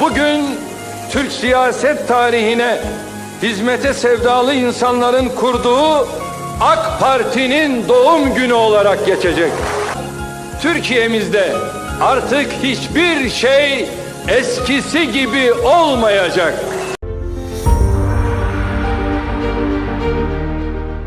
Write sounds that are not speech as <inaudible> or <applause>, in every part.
bugün Türk siyaset tarihine hizmete sevdalı insanların kurduğu AK Parti'nin doğum günü olarak geçecek. Türkiye'mizde artık hiçbir şey eskisi gibi olmayacak.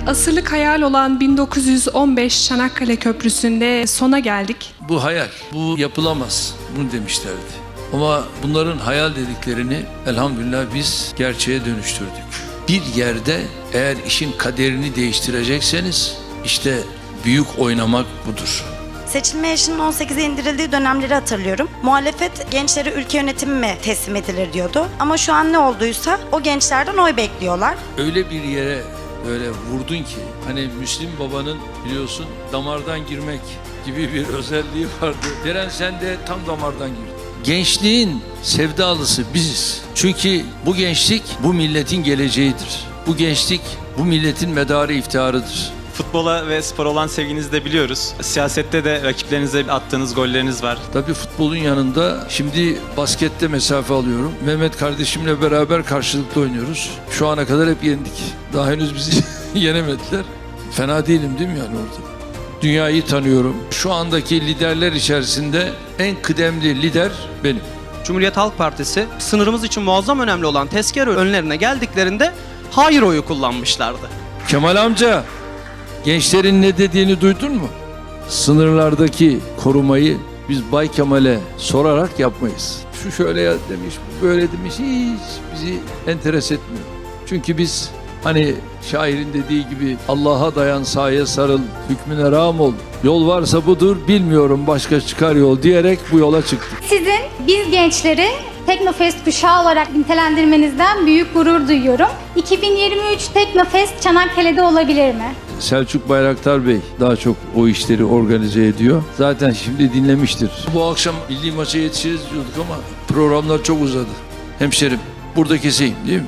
Asırlık hayal olan 1915 Çanakkale Köprüsü'nde sona geldik. Bu hayal, bu yapılamaz. Bunu demişlerdi. Ama bunların hayal dediklerini elhamdülillah biz gerçeğe dönüştürdük. Bir yerde eğer işin kaderini değiştirecekseniz işte büyük oynamak budur. Seçilme yaşının 18'e indirildiği dönemleri hatırlıyorum. Muhalefet gençlere ülke yönetimi mi teslim edilir diyordu. Ama şu an ne olduysa o gençlerden oy bekliyorlar. Öyle bir yere böyle vurdun ki hani Müslim babanın biliyorsun damardan girmek gibi bir özelliği vardı. Deren sen de tam damardan girdin. Gençliğin sevdalısı biziz. Çünkü bu gençlik bu milletin geleceğidir. Bu gençlik bu milletin medarı iftiharıdır. Futbola ve spora olan sevginizi de biliyoruz. Siyasette de rakiplerinize attığınız golleriniz var. Tabii futbolun yanında şimdi baskette mesafe alıyorum. Mehmet kardeşimle beraber karşılıklı oynuyoruz. Şu ana kadar hep yendik. Daha henüz bizi <laughs> yenemediler. Fena değilim değil mi yani orada? Dünyayı tanıyorum. Şu andaki liderler içerisinde en kıdemli lider benim. Cumhuriyet Halk Partisi sınırımız için muazzam önemli olan tezkere önlerine geldiklerinde hayır oyu kullanmışlardı. Kemal amca, gençlerin ne dediğini duydun mu? Sınırlardaki korumayı biz Bay Kemal'e sorarak yapmayız. Şu şöyle demiş, böyle demiş hiç bizi enteres etmiyor. Çünkü biz hani şairin dediği gibi Allah'a dayan sahaya sarıl, hükmüne rağm ol. Yol varsa budur, bilmiyorum başka çıkar yol diyerek bu yola çıktık. Sizin biz gençleri Teknofest kuşağı olarak nitelendirmenizden büyük gurur duyuyorum. 2023 Teknofest Çanakkale'de olabilir mi? Selçuk Bayraktar Bey daha çok o işleri organize ediyor. Zaten şimdi dinlemiştir. Bu akşam milli maça yetişiriz diyorduk ama programlar çok uzadı. Hemşerim burada keseyim değil mi?